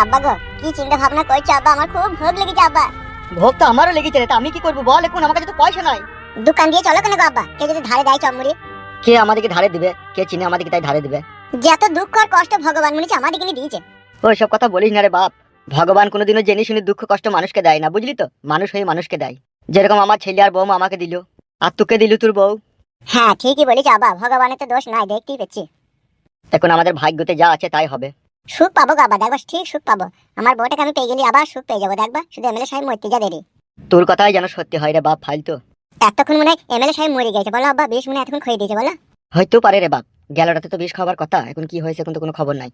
আব্বা গো কি চিন্তা ভাবনা করছ আব্বা? আমার খুব ভোগ লেগেছে আব্বা। ভোগ তো আমারও লেগেছে রে আমি কি করব বল এখন? আমার কাছে তো পয়সা নাই। দোকান দিয়ে চলো কেন গো আব্বা? কে যদি ধারে দেয় চমড়ি। কে আমাদেরকে ধারে দিবে? কে চিনে আমাদেরকে তাই ধারে দিবে? যত দুঃখ আর কষ্ট ভগবান মনে হচ্ছে আমাদেরকে নিয়ে দিয়েছে। ওইসব কথা বলিস না রে বাপ। ভগবান কোনোদিনও জেনে শুনে দুঃখ কষ্ট মানুষকে দেয় না বুঝলি তো? মানুষ হয়ে মানুষকে দেয়। যেরকম আমার ছেলে আর বৌমা আমাকে দিল আর তোকে দিল তোর বউ। হ্যাঁ ঠিকই বলেছ আব্বা ভগবানের তো দোষ নাই দেখতেই পেয়েছি এখন আমাদের ভাগ্যতে যা আছে তাই হবে। সুখ পাবো গো আব্বা দেখবা ঠিক সুখ পাবো। আমার বউটাকে আমি পেয়ে গেলি আবার সুখ পেয়ে যাব দেখবা? শুধু এমএলএ সাহেব মরতে যা দেরি তোর কথাই যেন সত্যি হয় রে বাপ ফালতু। এতক্ষণ মনে হয় এমএলএ সাহেব মরে গেছে বলো আব্বা বেশ মনে হয় এতক্ষণ খেয়ে দিয়েছে বলো। হয়তো পারে রে বাপ গেলটাতে তো বেশ খাবার কথা এখন কি হয়েছে এখন তো কোনো খবর নাই।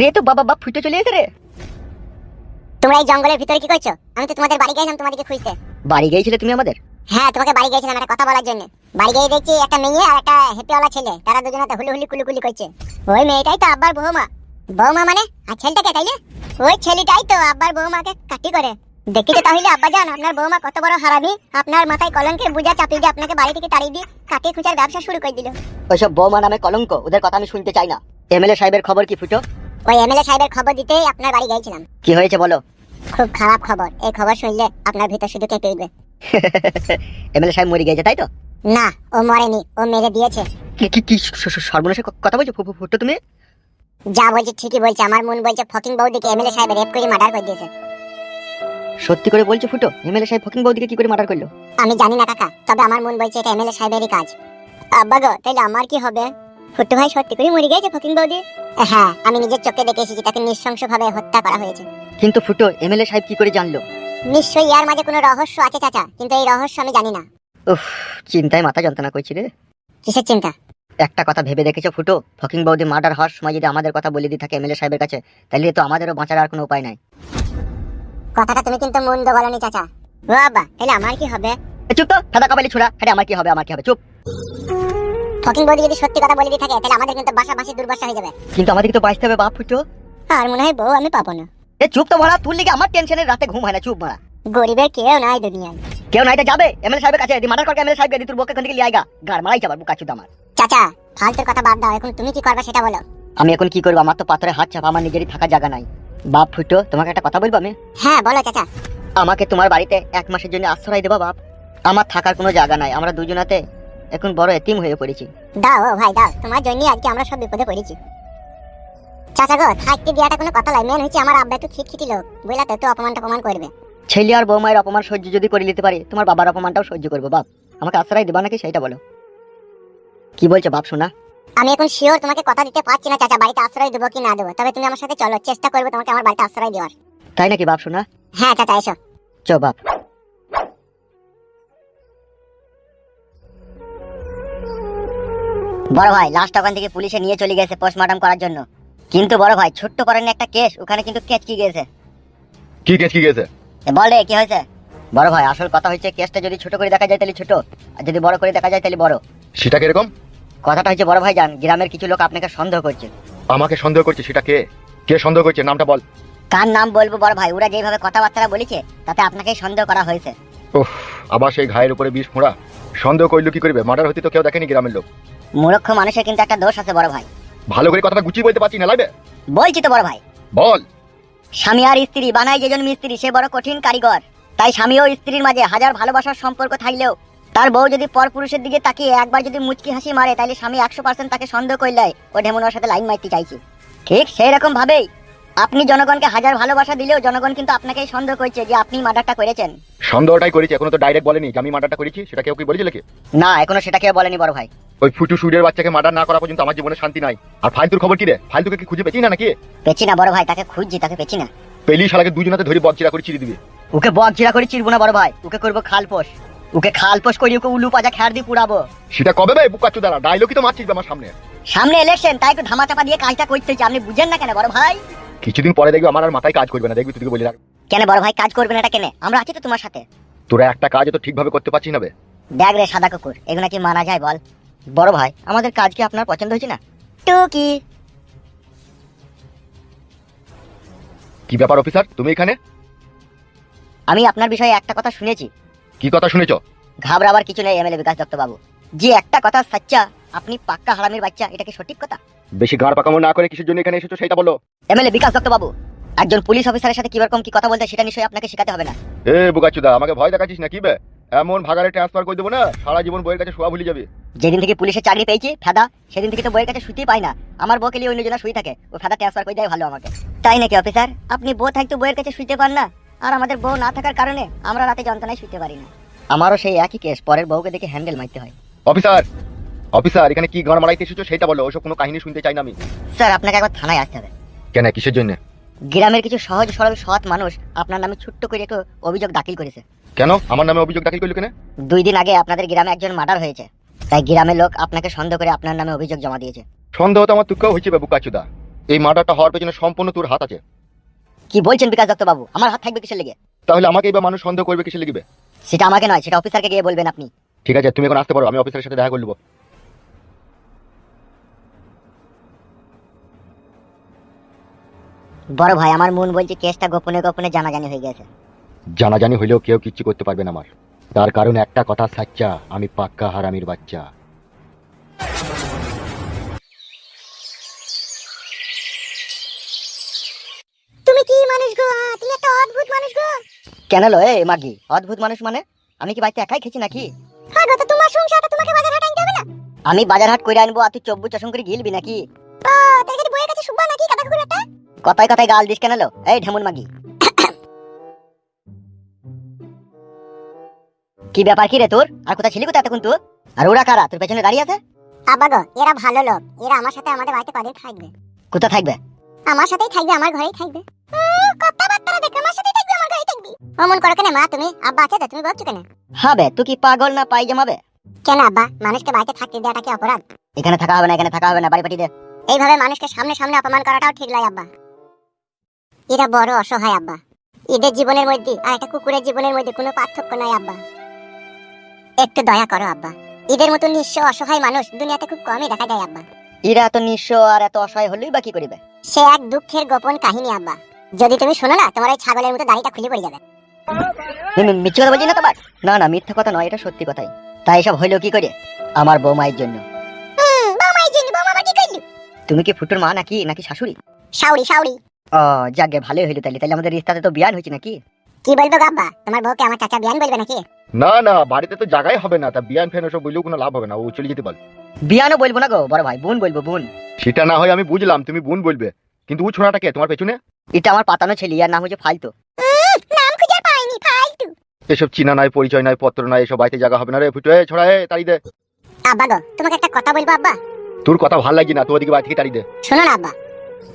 রে তো বাবা বাপ ফুটে চলে এসে রে। তোমরা এই জঙ্গলের ভিতরে কি করছ? আমি তো তোমাদের বাড়ি গেছিলাম তোমাদেরকে খুঁজতে। বাড়ি গিয়েছিলে তুমি আমাদের? হ্যাঁ তোমাকে বাড়ি গেছিলাম একটা কথা বলার জন্য। বাড়ি গিয়ে দেখছি একটা মেয়ে আর একটা হেপিওয়ালা ছেলে। তারা দুজনাতে হুলি হুলি কুলি কুলি করছে। ওই মেয়েটাই তো আব্বার বৌমা। বৌমা মানে? আর ছেলেটাকে তাইলে ওই ছেলেটাই তো আব্বার বৌমাকে কাটি করে। দেখি তো তাহলে আব্বা জান আপনার বৌমা কত বড় হারামি। আপনার মাথায় কলঙ্কের বুঝা চাপিয়ে দিয়ে আপনাকে বাড়ি থেকে তাড়িয়ে দিয়ে কাটি খুঁচার ব্যবসা শুরু করে দিল। ওইসব বৌমা নামে কলঙ্ক ওদের কথা আমি শুনতে চাই না। এমএলএ সাহেবের খবর কি ফুটো? ওই এমএলএ সাহেবের খবর দিতেই আপনার বাড়ি গিয়েছিলাম। কি হয়েছে বলো? খুব খারাপ খবর। এই খবর শুনলে আপনার ভিতর শুধু কেঁপে উঠবে। এমএলএ সাহেব মরে গিয়েছে তাই তো? না ও মরেনি ও মেরে দিয়েছে। কি কি কি সর্বনাশের কথা বলছো ফুটো তুমি? যা বলছে ঠিকই বলছে আমার মন বলছে ফকিং বৌদিকে এমএলএ সাহেব রেপ করে মার্ডার করে দিয়েছে। সত্যি করে বলছো ফুটো এমএলএ সাহেব ফকিং বৌদিকে কি করে মার্ডার করল? আমি জানি না কাকা তবে আমার মন বলছে এটা এমএলএ সাহেবেরই কাজ। আব্বা গো তাহলে আমার কি হবে? ফুট্টু ভাই সত্যি করে মরে গেছে ফকিং বৌদি? হ্যাঁ আমি নিজের চোখে দেখে এসেছি তাকে নৃশংসভাবে হত্যা করা হয়েছে। কিন্তু ফুটো এমএলএ সাহেব কি করে জানলো? নিশ্চয়ই ইয়ার মাঝে কোনো রহস্য আছে চাচা কিন্তু এই রহস্য আমি জানি না। উফ চিন্তায় মাথা যন্ত্রণা করছি রে। কিসের চিন্তা? একটা কথা ভেবে দেখেছ ফুটো? ফকিং বৌদি মার্ডার হওয়ার সময় যদি আমাদের কথা বলে দিয়ে থাকে এমএলএ সাহেবের কাছে তাহলে তো আমাদেরও বাঁচার আর কোনো উপায় নাই। কথাটা তুমি কিন্তু মন্দ বলনি চাচা। ও আব্বা তাহলে আমার কি হবে? চুপ তো সাদা কাবালি ছোড়া হ্যাঁ আমার কি হবে আমার কি হবে চুপ। ফকিং বৌদি যদি সত্যি কথা বলে দিয়ে থাকে তাহলে আমাদের কিন্তু বাসা বাসি দুর্বাসা হয়ে যাবে। কিন্তু আমাদেরকে তো বাঁচতে হবে বাপ ফুটো? আর মনে হয় বউ আমি পাবো না। এ চুপ তো ভরা তুল লিগে আমার টেনশনের রাতে ঘুম হয় না চুপ মারা গরিবের কেউ নাই দুনিয়ায়। কেউ নাই তো যাবে এমএলএ সাহেবের কাছে মার্ডার করকে এমএলএ সাহেবকে তোর বউকে থেকে লিয়ে আইগা। গাড় মারাই যাবার বুকা চুদ আমার। চাচা ফালতুর কথা বাদ দাও এখন তুমি কি করবে সেটা বলো। আমি এখন কি করব? আমার তো পাথরে হাত চাপা আমার নিজেরই থাকা জায়গা নাই। বাপ ফুটো তোমাকে একটা কথা বলব আমি? হ্যাঁ বলো চাচা। আমাকে তোমার বাড়িতে এক মাসের জন্য আশ্রয় দেবা বাপ। আমার থাকার কোনো জায়গা নাই। আমরা দুজনাতে এখন বড় এতিম হয়ে পড়েছি। দাও ও ভাই দাও। তোমার জন্যই আজকে আমরা সব বিপদে পড়েছি। চাচা গো থাকতে দেওয়াটা কোনো কথা নয়। মেন হচ্ছে আমার আব্বা একটু খিটখিটি লোক। বুঝলা তো একটু অপমান টপমান করবে। ছেলে আর বৌমায়ের অপমান সহ্য যদি করে নিতে পারি তোমার বাবার অপমানটাও সহ্য করব বাপ। আমাকে আশ্রয় দেবা নাকি সেইটা বলো। কি বলছো বাপ শোনা আমি এখন শিওর তোমাকে কথা দিতে পারছি না চাচা বাড়িতে আশ্রয় দেবো কি না দেবো। তবে তুমি আমার সাথে চলো চেষ্টা করবে তোমাকে আমার বাড়িতে আশ্রয় দেওয়ার। তাই নাকি বাপ শোনা হ্যাঁ চাচা এসো। চ বাপ। বড় ভাই লাস্ট ওখান থেকে পুলিশে নিয়ে চলে গেছে পোস্টমর্টম করার জন্য। কিন্তু বড় ভাই ছোট্ট করেন একটা কেস ওখানে কিন্তু কেচকি গেছে। কি কেস কি গেছে? বলে কি হয়েছে? বড় ভাই আসল কথা হচ্ছে কেসটা যদি ছোট করে দেখা যায় তাহলে ছোট আর যদি বড় করে দেখা যায় তাহলে বড়। সেটা কীরকম কথাটা হচ্ছে বড় ভাই জান গ্রামের কিছু লোক আপনাকে সন্দেহ করছে। আমাকে সন্দেহ করছে সেটা কে? কে সন্দেহ করছে? নামটা বল। কার নাম বলব বড় ভাই? ওরা যেভাবে কথাবার্তা বলেছে তাতে আপনাকেই সন্দেহ করা হয়েছে। ওহ আবার সেই ঘায়ের উপরে বিষ ফোঁড়া। সন্দেহ করল কি করবে? মার্ডার হতে তো কেউ দেখেনি গ্রামের লোক। মূর্খ মানুষের কিন্তু একটা দোষ আছে বড় ভাই। ভালো করে কথাটা গুছিয়ে বলতে পারছি না লাগবে? বলছি তো বড় ভাই। বল। স্বামী আর স্ত্রী বানায় যেজন মিস্ত্রি সে বড় কঠিন কারিগর। তাই স্বামী ও স্ত্রীর মাঝে হাজার ভালোবাসার সম্পর্ক থাকলেও তার বউ যদি পর পুরুষের দিকে তাকিয়ে একবার যদি মুচকি হাসি মারে তাহলে স্বামী একশো পার্সেন্ট তাকে সন্দেহ করলে ও ঢেমুনার সাথে লাইন মারতে চাইছে। ঠিক সেই রকম ভাবেই আপনি জনগণকে হাজার ভালোবাসা দিলেও জনগণ কিন্তু আপনাকেই সন্দেহ করছে যে আপনি মার্ডারটা করেছেন। সন্দেহটাই করেছি এখনও তো ডাইরেক্ট বলেনি যে আমি মার্ডারটা করেছি সেটা কেউ কি বলেছিল কি? না এখনও সেটা কেউ বলেনি বড় ভাই। ওই ফুটু সুরের বাচ্চাকে মার্ডার না করা পর্যন্ত আমার জীবনে শান্তি নাই। আর ফালতুর খবর কি রে? ফালতুকে কি খুঁজে পেছি না নাকি? পেছি না বড় ভাই তাকে খুঁজছি তাকে পেছি না। পেলি শালাকে দুজনাতে ধরে বক চিরা করে চিরি দিবি। ওকে বক জিরা করে চিরবো না বড় ভাই। ওকে করব খালপোষ ওকে খালপোষ করি ওকে উলু পাজা খ্যার দিয়ে পুড়াবো। সেটা কবে বে বুকাচ্ছু দাঁড়া? ডায়লগই তো মারছিস আমার সামনে। সামনে ইলেকশন তাই একটু ধামাচাপা দিয়ে কাজটা করতে হচ্ছে। আপনি বুঝেন না কেন বড় ভাই? কিছুদিন পরে দেখবি আমার আর মাথায় কাজ করবে না। দেখবি তুই বলে রাখ। কেন বড় ভাই? কাজ করবেন এটা কেন? আমরা আছি তো তোমার সাথে। তোরা একটা কাজ তো ঠিকভাবে করতে পারছিস না বে। দেখ রে সাদা কুকুর এগুলো কি মানা যায় বল। বড় ভাই আমাদের কাজ কি আপনার পছন্দ হয়েছে না? টুকি। কি ব্যাপার অফিসার? তুমি এখানে? আমি আপনার বিষয়ে একটা কথা শুনেছি। কি কথা শুনেছ? ঘাবড়াবার কিছু নেই এমএলএ বিকাশ দত্ত বাবু যে একটা কথা সাচ্চা আপনি পাক্কা হারামির বাচ্চা এটা কি সঠিক কথা? বেশি গাঁড় পাকামো না করে কিসের জন্য এখানে এসেছ সেটা বলো। এমএলএ বিকাশ দত্ত বাবু একজন পুলিশ অফিসারের সাথে কীরকম কি কথা বলতে সেটা নিশ্চয়ই আপনাকে শেখাতে হবে না। এ বুকাচুদা আমাকে ভয় দেখাচ্ছিস না কি বে? এমন ভাগারে ট্রান্সফার করে দেবো না সারা জীবন বইয়ের কাছে শোয়া ভুলে যাবি। যেদিন থেকে পুলিশের চাকরি পেয়েছি ফেদা সেদিন থেকে তো বইয়ের কাছে শুতেই পাই না। আমার বউকে নিয়ে অন্যজনা শুয়ে থাকে ও ফেদা ট্রান্সফার করে দেয় ভালো আমাকে। তাই নাকি অফিসার? আপনি বউ থাকতে বইয়ের কাছে শুতে পান না? আর আমাদের বউ না থাকার কারণে আমরা রাতে যন্ত্রণায় শুতে পারি না। আমারও সেই একই কেস পরের বউকে দেখে হ্যান্ডেল মারতে হয়। অফিসার অফিসার এখানে কি গান মারাইতে এসেছ সেটা বলো ওসব কোনো কাহিনী শুনতে চাই না আমি। স্যার আপনাকে একবার থানায় আসতে হবে। কেন কিসের জন্য? গ্রামের কিছু সহজ সরল সৎ মানুষ আপনার নামে ছোট্ট করে একটু অভিযোগ দাখিল করেছে। কেন? আমার নামে অভিযোগ দাখিল করল কেন? দুই দিন আগে আপনাদের গ্রামে একজন মার্ডার হয়েছে। তাই গ্রামের লোক আপনাকে সন্দেহ করে আপনার নামে অভিযোগ জমা দিয়েছে। সন্দেহ তো আমার তুকেও হয়েছে বাবু কাচুদা। এই মার্ডারটা হওয়ার পেছনে সম্পূর্ণ তোর হাত আছে। কি বলছেন বিকাশ দত্ত বাবু? আমার হাত থাকবে কিসের লেগে? তাহলে আমাকে এবার মানুষ সন্দেহ করবে কিসে লিখবে সেটা আমাকে নয় সেটা অফিসারকে গিয়ে বলবেন আপনি। ঠিক আছে তুমি এখন আসতে পারো আমি অফিসারের সাথে দেখা করে নেব। বড় ভাই আমার মন বলছে কেসটা গোপনে গোপনে জানাজানি হয়ে গেছে। জানাজানি হইলেও কেউ কিচ্ছু করতে পারবে না আমার। তার কারণ একটা কথা সাচ্চা আমি পাক্কা হারামির বাচ্চা। তুমি কি মানুষ গো? তুমি একটা অদ্ভুত মানুষ গো। কেন লো এ মাগি অদ্ভুত মানুষ মানে? আমি কি বাড়িতে একাই খেছি নাকি? হ্যাঁ গো তো তোমার সংসারটা তোমাকে বাজার হাট আনতে হবে না? আমি বাজার হাট করে আনব আর তুই চব্বু চশম করে গিলবি নাকি? ও তাই কি বইয়ের কাছে শুভা নাকি কাটা কুকুর একটা? কথায় কথায় গাল দিস কেন এই ঢেমুন মাগি। কি ব্যাপার কি রে তোর? আর কোথায় ছিলি কোথায় এতক্ষণ তুই? আর ওরা কারা? তোর পেছনে দাঁড়িয়ে আছে? আব্বা গো এরা ভালো লোক। এরা আমার সাথে আমাদের বাড়িতে কদিন থাকবে। কোথায় থাকবে? আমার সাথেই থাকবে আমার ঘরেই থাকবে। কথাবার্তা দেখে আমার সাথেই থাকবে আমার ঘরেই থাকবি। অমন করো কেন মা তুমি আব্বা আছে তো তুমি বলছো কেন? হবে তুই কি পাগল না পাই জমাবে কেন আব্বা? মানুষকে বাড়িতে থাকতে দেওয়াটা কি অপরাধ? এখানে থাকা হবে না এখানে থাকা হবে না বাড়ি পাঠিয়ে দে। এইভাবে মানুষকে সামনে সামনে অপমান করাটাও ঠিক নয় আব্বা। এরা বড় অসহায় আব্বা। এদের জীবনের মধ্যে আর একটা কুকুরের জীবনের মধ্যে কোনো পার্থক্য নাই আব্বা। একটু দয়া করো আব্বা। এদের মতো নিঃস্ব অসহায় মানুষ দুনিয়াতে খুব কমই দেখা যায় আব্বা। এরা এত নিঃস্ব আর এত অসহায় হলেই বা কি করিবে? সে এক দুঃখের গোপন কাহিনী আব্বা। যদি তুমি শোনো না তোমার ওই ছাগলের মতো দাড়িটা খুলে পড়ে যাবে। মিথ্যে কথা বলছি না তোমার? না না মিথ্যা কথা নয় এটা সত্যি কথাই। তাই এসব হইল কি করে? আমার বৌমায়ের জন্য। তুমি কি ফুটুর মা নাকি নাকি শাশুড়ি? শাউরি শাউরি ও যাকে ভালোই হইল তাহলে তাহলে আমাদের রিস্তাতে তো বিয়ান হয়েছে নাকি? কি বলব গাব্বা? তোমার বউকে আমার চাচা বিয়ান বলবে নাকি? না না বাড়িতে তো জায়গায় হবে না। তা বিয়ান ফ্যান ওসব বললেও কোনো লাভ হবে না। ও চলে যেতে পারে বিয়ানও বলব না গো বড় ভাই বোন বলব বোন। সেটা না হয় আমি বুঝলাম তুমি বোন বলবে। কিন্তু ও ছোড়াটা কে? তোমার পেছনে? এটা আমার পাতানো ছেলে আর নাম হচ্ছে ফালতু। নাম খুঁজে পাইনি ফালতু। এসব চিনা নাই পরিচয় নাই পত্র নাই এসব বাড়িতে জায়গা হবে না রে। ফুটো এ ছোড়া এ তাড়ি দে। আব্বা গো তোমাকে একটা কথা বলব আব্বা? তোর কথা ভালো লাগি না তোর দিকে বাড়ি থেকে তাড়ি দে। শোনো না আব্বা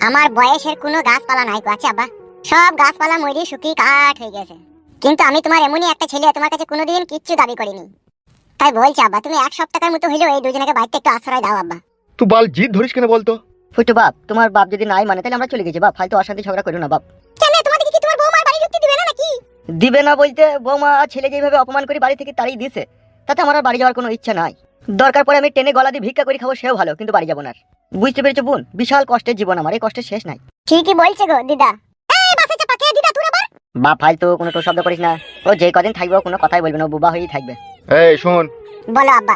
আমার বয়সের কোনো গাছপালা নাই গো আছে আব্বা। সব গাছপালা মরি শুকিয়ে কাঠ হয়ে গেছে। কিন্তু আমি তোমার এমনই একটা ছেলে তোমার কাছে কোনোদিন কিচ্ছু দাবি করিনি। তাই বলছি আব্বা তুমি এক সপ্তাহের মতো হইলেও এই দুজনকে বাড়িতে একটু আশ্রয় দাও আব্বা। তুই বাল জিদ ধরিস কেন বলতো? ফুটু বাপ তোমার বাপ যদি নাই মানে তাহলে আমরা চলে গেছি বাপ। ফালতু অশান্তি ঝগড়া করো না বাপ। কেন? তোমাদের কি তোমার বৌমার বাড়ি ঢুকতে দিবে না নাকি? দিবে না বলতে বৌমা আর ছেলে যেভাবে অপমান করে বাড়ি থেকে তাড়িয়ে দিছে তাতে আমার আর বাড়ি যাওয়ার কোনো ইচ্ছা নাই। দরকার পড়ে আমি টেনে গলা দিয়ে ভিক্ষা করে খাব সেও ভালো কিন্তু বাড়ি যাব না। বুঝতে পেরেছ বোন? বিশাল কষ্টের জীবন আমার এই কষ্টের শেষ নাই। ঠিকই বলছে গো দিদা। এই বাসে চাপা দিদা তুই আবার? বাপ ফালতু কোনো তো শব্দ করিস না। ও যে কদিন থাকবে ও কোনো কথাই বলবে না বুবা হয়েই থাকবে। এই শোন বলো আব্বা।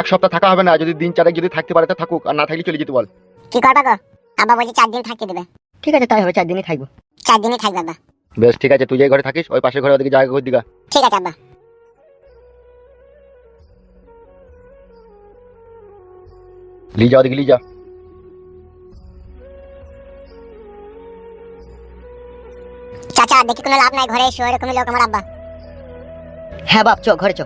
এক সপ্তাহ থাকা হবে না যদি দিন চারেক যদি থাকতে পারে তা থাকুক আর না থাকলে চলে যেতে বল। কি করবা গো? আব্বা বলছে চার দিন থাকতে দেবে। ঠিক আছে তাই হবে চার দিনই থাকব। চার দিনই থাকবে আব্বা। বেশ ঠিক আছে তুই যে ঘরে থাকিস ওই পাশের ঘরে ওদিকে জায়গা করে দিগা। ঠিক আছে আব্বা। লি যা ওদিকে লি যা দেখি কোনো লাভ নাই, ঘরে এসো, এরকমই লোক আমার আব্বা। হ্যাঁ বাপ, চো, ঘরে চো।